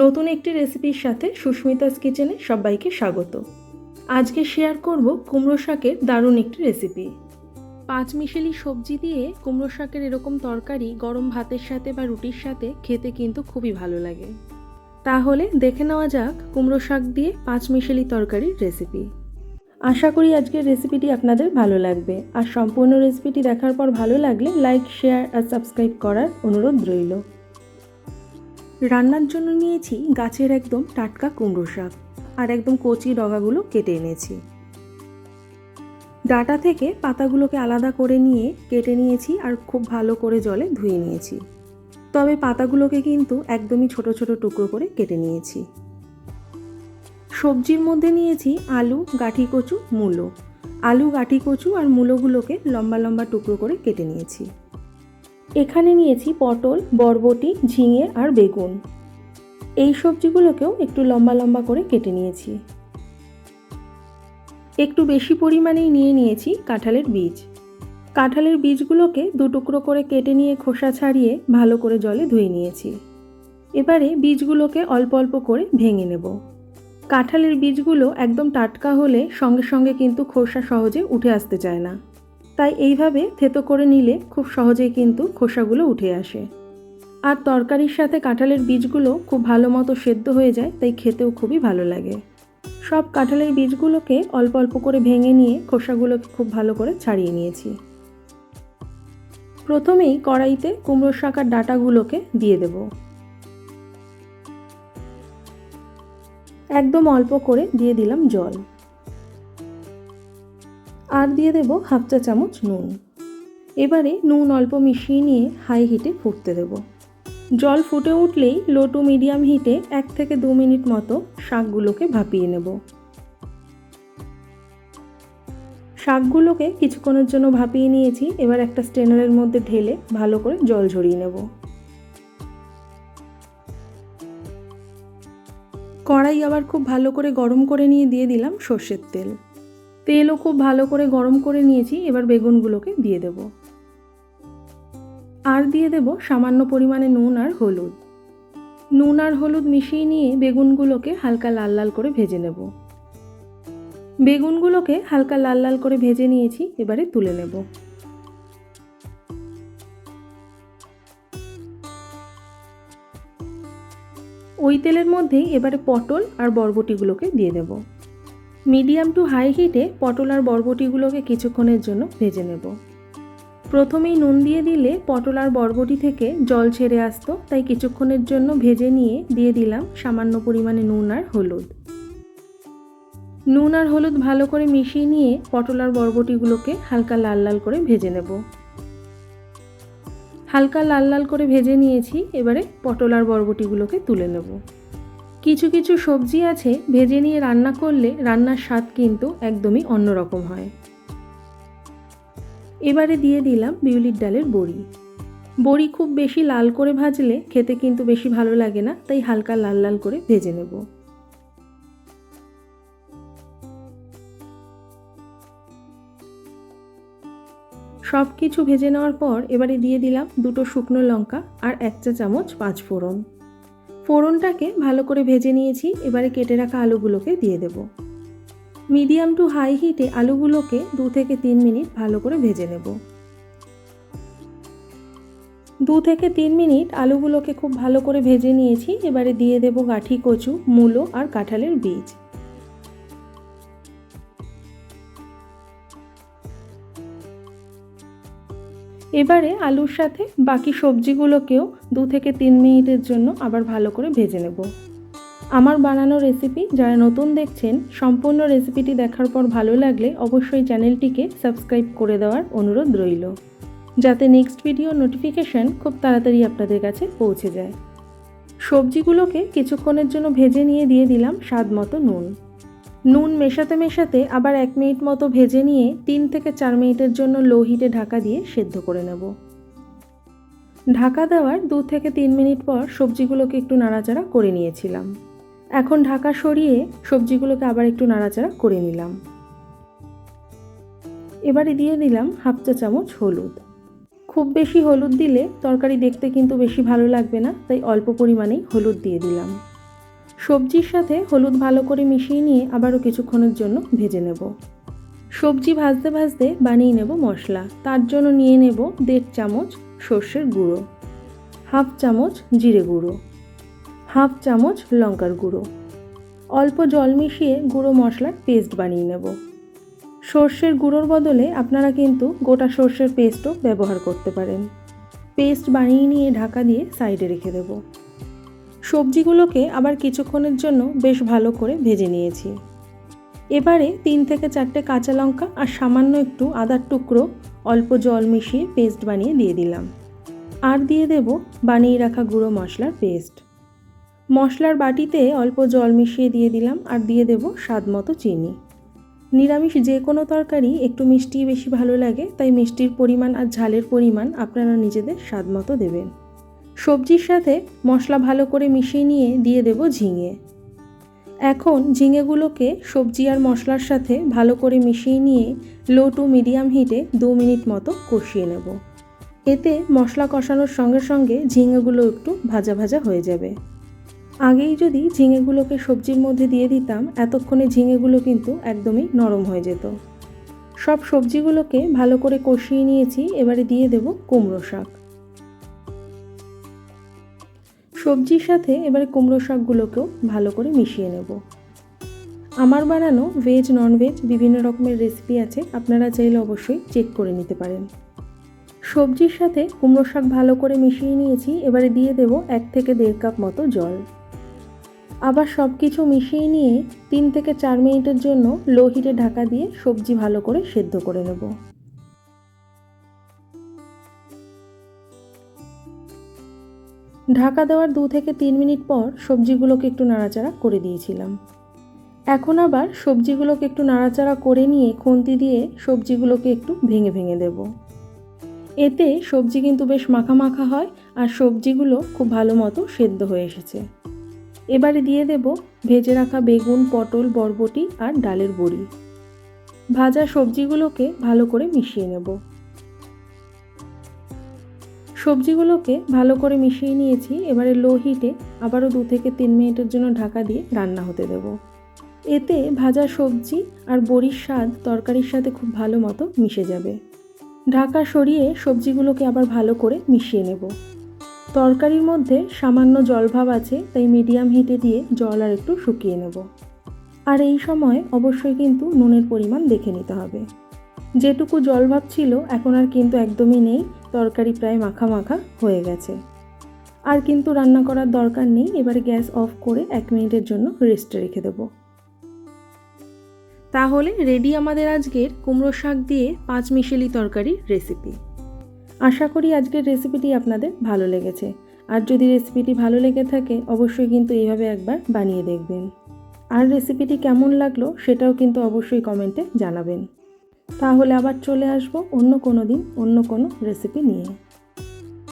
নতুন একটি রেসিপির সাথে সুস্মিতাস কিচেনে সবাইকে স্বাগত। আজকে শেয়ার করব কুমড়ো শাকের দারুণ একটি রেসিপি পাঁচ মিশেলি সবজি দিয়ে কুমড়ো শাকের এরকম তরকারি গরম ভাতের সাথে বা রুটির সাথে খেতে কিন্তু খুবই ভালো লাগে। তাহলে দেখে নেওয়া যাক কুমড়ো শাক দিয়ে পাঁচ মিশেলি তরকারির রেসিপি আশা করি আজকের রেসিপিটি আপনাদের ভালো লাগবে। আর সম্পূর্ণ রেসিপিটি দেখার পর ভালো লাগলে লাইক শেয়ার আর সাবস্ক্রাইব করার অনুরোধ রইল। রান্নার জন্য নিয়েছি গাছের একদম টাটকা কুমড়ো শাক আর একদম কচি ডগাগুলো কেটে এনেছি। ডাটা থেকে পাতাগুলোকে আলাদা করে নিয়ে কেটে নিয়েছি আর খুব ভালো করে জলে ধুয়ে নিয়েছি। তবে পাতাগুলোকে কিন্তু একদমই ছোট ছোট টুকরো করে কেটে নিয়েছি। সবজির মধ্যে নিয়েছি আলু, গাঠি কচু, মূলো। আলু, গাঠি কচু আর মূলোগুলোকে লম্বা লম্বা টুকরো করে কেটে নিয়েছি। এখানে নিয়েছি পটল, বরবটি, ঝিঙে আর বেগুন। এই সবজিগুলোকেও একটু লম্বা লম্বা করে কেটে নিয়েছি। একটু বেশি পরিমাণেই নিয়ে নিয়েছি কাঁঠালের বীজ। কাঁঠালের বীজগুলোকে দু টুকরো করে কেটে নিয়ে খোসা ছাড়িয়ে ভালো করে জলে ধুয়ে নিয়েছি। এবারে বীজগুলোকে অল্প অল্প করে ভেঙে নেব। কাঁঠালের বীজগুলো একদম টাটকা হলে সঙ্গে সঙ্গে কিন্তু খোসা সহজে উঠে আসতে চায় না। তাই এইভাবে থেতো করে নিলে খুব সহজেই কিন্তু খোসাগুলো উঠে আসে। আর তরকারির সাথে কাঁঠালের বীজগুলো খুব ভালো মতো সেদ্ধ হয়ে যায়, তাই খেতেও খুবই ভালো লাগে। সব কাঁঠালের বীজগুলোকে অল্প অল্প করে ভেঙে নিয়ে খোসাগুলোকে খুব ভালো করে ছাড়িয়ে নিয়েছি। প্রথমেই কড়াইতে কুমড়ো শাকার ডাটাগুলোকে দিয়ে দেব। একদম অল্প করে দিয়ে দিলাম জল। আর দিয়ে দেব হাফ চা চামচ নুন। এবারে নুন অল্প মিশিয়ে নিয়ে হাই হিটে ফুটতে দেব। জল ফুটে উঠলেই লো টু মিডিয়াম হিটে এক থেকে দু মিনিট মতো শাকগুলোকে ভাপিয়ে নেব। শাকগুলোকে কিছুক্ষণের জন্য ভাপিয়ে নিয়েছি, এবার একটা স্টেনারের মধ্যে ঢেলে ভালো করে জল ঝরিয়ে নেব। কড়াই আবার খুব ভালো করে গরম করে নিয়ে দিয়ে দিলাম সর্ষের তেল। তেলও খুব ভালো করে গরম করে নিয়েছি, এবার বেগুনগুলোকে দিয়ে দেব। আর দিয়ে দেব সামান্য পরিমাণে নুন আর হলুদ। নুন আর হলুদ মিশিয়ে নিয়ে বেগুনগুলোকে হালকা লাল লাল করে ভেজে নেব। বেগুনগুলোকে হালকা লাল লাল করে ভেজে নিয়েছি, এবারে তুলে নেব। ওই তেলের মধ্যেই এবারে পটল আর বরবটিগুলোকে দিয়ে দেবো। মিডিয়াম টু হাই হিটে পটল আর বরবটিগুলোকে কিছুক্ষণের জন্য ভেজে নেব। প্রথমেই নুন দিয়ে দিলে পটল আর বরবটি থেকে জল ছেড়ে আসতো, তাই কিছুক্ষণের জন্য ভেজে নিয়ে দিয়ে দিলাম সামান্য পরিমাণে নুন আর হলুদ। নুন আর হলুদ ভালো করে মিশিয়ে নিয়ে পটল আর বরবটিগুলোকে হালকা লাল লাল করে ভেজে নেব। হালকা লাল লাল করে ভেজে নিয়েছি, এবারে পটল আর বরবটিগুলোকে তুলে নেব। কিছু কিছু সবজি আছে, ভেজে নিয়ে রান্না করলে রান্নার স্বাদ কিন্তু একদমই অন্যরকম হয়। এবারে দিয়ে দিলাম বিউলির ডালের বড়ি। বড়ি খুব বেশি লাল করে ভাজলে খেতে কিন্তু বেশি ভালো লাগে না, তাই হালকা লাল লাল করে ভেজে নেব। সব কিছু ভেজে নেওয়ার পর এবারে দিয়ে দিলাম দুটো শুকনো লঙ্কা আর এক চা চামচ পাঁচ ফোড়ন ফোড়নটাকে ভালো করে ভেজে নিয়েছি, এবারে কেটে রাখা আলুগুলোকে দিয়ে দেব। মিডিয়াম টু হাই হিটে আলুগুলোকে দু থেকে তিন মিনিট ভালো করে ভেজে নেব। দু থেকে তিন মিনিট আলুগুলোকে খুব ভালো করে ভেজে নিয়েছি, এবারে দিয়ে দেব গাঠি কচু, মূলো আর কাঁঠালের বীজ। এবারে আলুর সাথে বাকি সবজিগুলোকেও দু থেকে তিন মিনিটের জন্য আবার ভালো করে ভেজে নেব। আমার বানানো রেসিপি যারা নতুন দেখছেন, সম্পূর্ণ রেসিপিটি দেখার পর ভালো লাগলে অবশ্যই চ্যানেলটিকে সাবস্ক্রাইব করে দেওয়ার অনুরোধ রইল। যাতে নেক্সট ভিডিও নোটিফিকেশান খুব তাড়াতাড়ি আপনাদের কাছে পৌঁছে যায়। সবজিগুলোকে কিছুক্ষণের জন্য ভেজে নিয়ে দিয়ে দিলাম স্বাদ মতো নুন। নুন মেশাতে মেশাতে আবার এক মিনিট মতো ভেজে নিয়ে তিন থেকে চার মিনিটের জন্য লো হিটে ঢাকা দিয়ে সেদ্ধ করে নেব। ঢাকা দেওয়ার দু থেকে তিন মিনিট পর সবজিগুলোকে একটু নাড়াচাড়া করে নিয়েছিলাম। এখন ঢাকা সরিয়ে সবজিগুলোকে আবার একটু নাড়াচাড়া করে নিলাম। এবারে দিয়ে দিলাম হাফ চা চামচ হলুদ। খুব বেশি হলুদ দিলে তরকারি দেখতে কিন্তু বেশি ভালো লাগবে না, তাই অল্প পরিমাণেই হলুদ দিয়ে দিলাম। সবজির সাথে হলুদ ভালো করে মিশিয়ে নিয়ে আবারও কিছুক্ষণের জন্য ভেজে নেব। সবজি ভাজতে ভাজতে বানিয়ে নেব মশলা। তার জন্য নিয়ে নেব দেড় চামচ সর্ষের গুঁড়ো, হাফ চামচ জিরে গুঁড়ো, হাফ চামচ লঙ্কার গুঁড়ো। অল্প জল মিশিয়ে গুঁড়ো মশলার পেস্ট বানিয়ে নেব। সর্ষের গুঁড়োর বদলে আপনারা কিন্তু গোটা সর্ষের পেস্টও ব্যবহার করতে পারেন। পেস্ট বানিয়ে নিয়ে ঢাকা দিয়ে সাইডে রেখে দেব। সবজিগুলোকে আবার কিছুক্ষণের জন্য বেশ ভালো করে ভেজে নিয়েছি। এবারে তিন থেকে চারটে কাঁচা লঙ্কা আর সামান্য একটু আদার টুকরো, অল্প জল মিশিয়ে পেস্ট বানিয়ে দিয়ে দিলাম। আর দিয়ে দেব বানিয়ে রাখা গুঁড়ো মশলার পেস্ট। মশলার বাটিতে অল্প জল মিশিয়ে দিয়ে দিলাম আর দিয়ে দেব স্বাদ মতো চিনি। নিরামিষ যে কোনো তরকারি একটু মিষ্টি বেশি ভালো লাগে, তাই মিষ্টির পরিমাণ আর ঝালের পরিমাণ আপনারা নিজেদের স্বাদ মতো দেবেন। সবজির সাথে মশলা ভালো করে মিশিয়ে নিয়ে দিয়ে দেব ঝিঙে। এখন ঝিঙেগুলোকে সবজি আর মশলার সাথে ভালো করে মিশিয়ে নিয়ে লো টু মিডিয়াম হিটে দু মিনিট মতো কষিয়ে নেব। এতে মশলা কষানোর সঙ্গে সঙ্গে ঝিঙেগুলো একটু ভাজা ভাজা হয়ে যাবে। আগেই যদি ঝিঙেগুলোকে সবজির মধ্যে দিয়ে দিতাম, এতক্ষণে ঝিঙেগুলো কিন্তু একদমই নরম হয়ে যেত। সব সবজিগুলোকে ভালো করে কষিয়ে নিয়েছি, এবারে দিয়ে দেব কুমড়ো শাক। সবজির সাথে এবারে কুমড়ো শাকগুলোকেও ভালো করে মিশিয়ে নেব। আমার বানানো ভেজ ননভেজ বিভিন্ন রকমের রেসিপি আছে, আপনারা চাইলে অবশ্যই চেক করে নিতে পারেন। সবজির সাথে কুমড়ো শাক ভালো করে মিশিয়ে নিয়েছি, এবারে দিয়ে দেব এক থেকে দেড় কাপ মতো জল। আবার সব কিছু মিশিয়ে নিয়ে তিন থেকে চার মিনিটের জন্য লো হিটে ঢাকা দিয়ে সবজি ভালো করে সেদ্ধ করে নেব। ঢাকা দেওয়ার দু থেকে তিন মিনিট পর সবজিগুলোকে একটু নাড়াচাড়া করে দিয়েছিলাম। এখন আবার সবজিগুলোকে একটু নাড়াচাড়া করে নিয়ে খুন্তি দিয়ে সবজিগুলোকে একটু ভেঙে ভেঙে দেব। এতে সবজি কিন্তু বেশ মাখা মাখা হয় আর সবজিগুলো খুব ভালো মতো সেদ্ধ হয়ে এসেছে। এবারে দিয়ে দেব ভেজে রাখা বেগুন, পটল, বরবটি আর ডালের বড়ি ভাজা সবজিগুলোকে ভালো করে মিশিয়ে নেব। সবজিগুলোকে ভালো করে মিশিয়ে নিয়েছি। এবারে লো হিটে আবারও দু থেকে তিন মিনিটের জন্য ঢাকা দিয়ে রান্না হতে দেব। এতে ভাজা সবজি আর বড়ির স্বাদ তরকারির সাথে খুব ভালো মতো মিশে যাবে। ঢাকা সরিয়ে সবজিগুলোকে আবার ভালো করে মিশিয়ে নেব। তরকারির মধ্যে সামান্য জলভাব আছে, তাই মিডিয়াম হিটে দিয়ে জল আর একটু শুকিয়ে নেব। আর এই সময় অবশ্যই কিন্তু নুনের পরিমাণ দেখে নিতে হবে। যেটুকু জলভাব ছিল, এখন আর কিন্তু একদমই নেই। তরকারি প্রায় মাখা মাখা হয়ে গেছে। আর কিন্তু রান্না করার দরকার নেই। এবারে গ্যাস অফ করে এক মিনিটের জন্য রেস্টে রেখে দেবো। তাহলে রেডি আমাদের আজকের কুমড়ো শাক দিয়ে পাঁচ মিশেলি তরকারির রেসিপি। আশা করি আজকের রেসিপিটি আপনাদের ভালো লেগেছে। আর যদি রেসিপিটি ভালো লেগে থাকে, অবশ্যই কিন্তু এইভাবে একবার বানিয়ে দেখবেন। আর রেসিপিটি কেমন লাগল, সেটাও কিন্তু অবশ্যই কমেন্টে জানাবেন। তাহলে আবার চলে আসব অন্য কোনো দিন অন্য কোনো রেসিপি নিয়ে।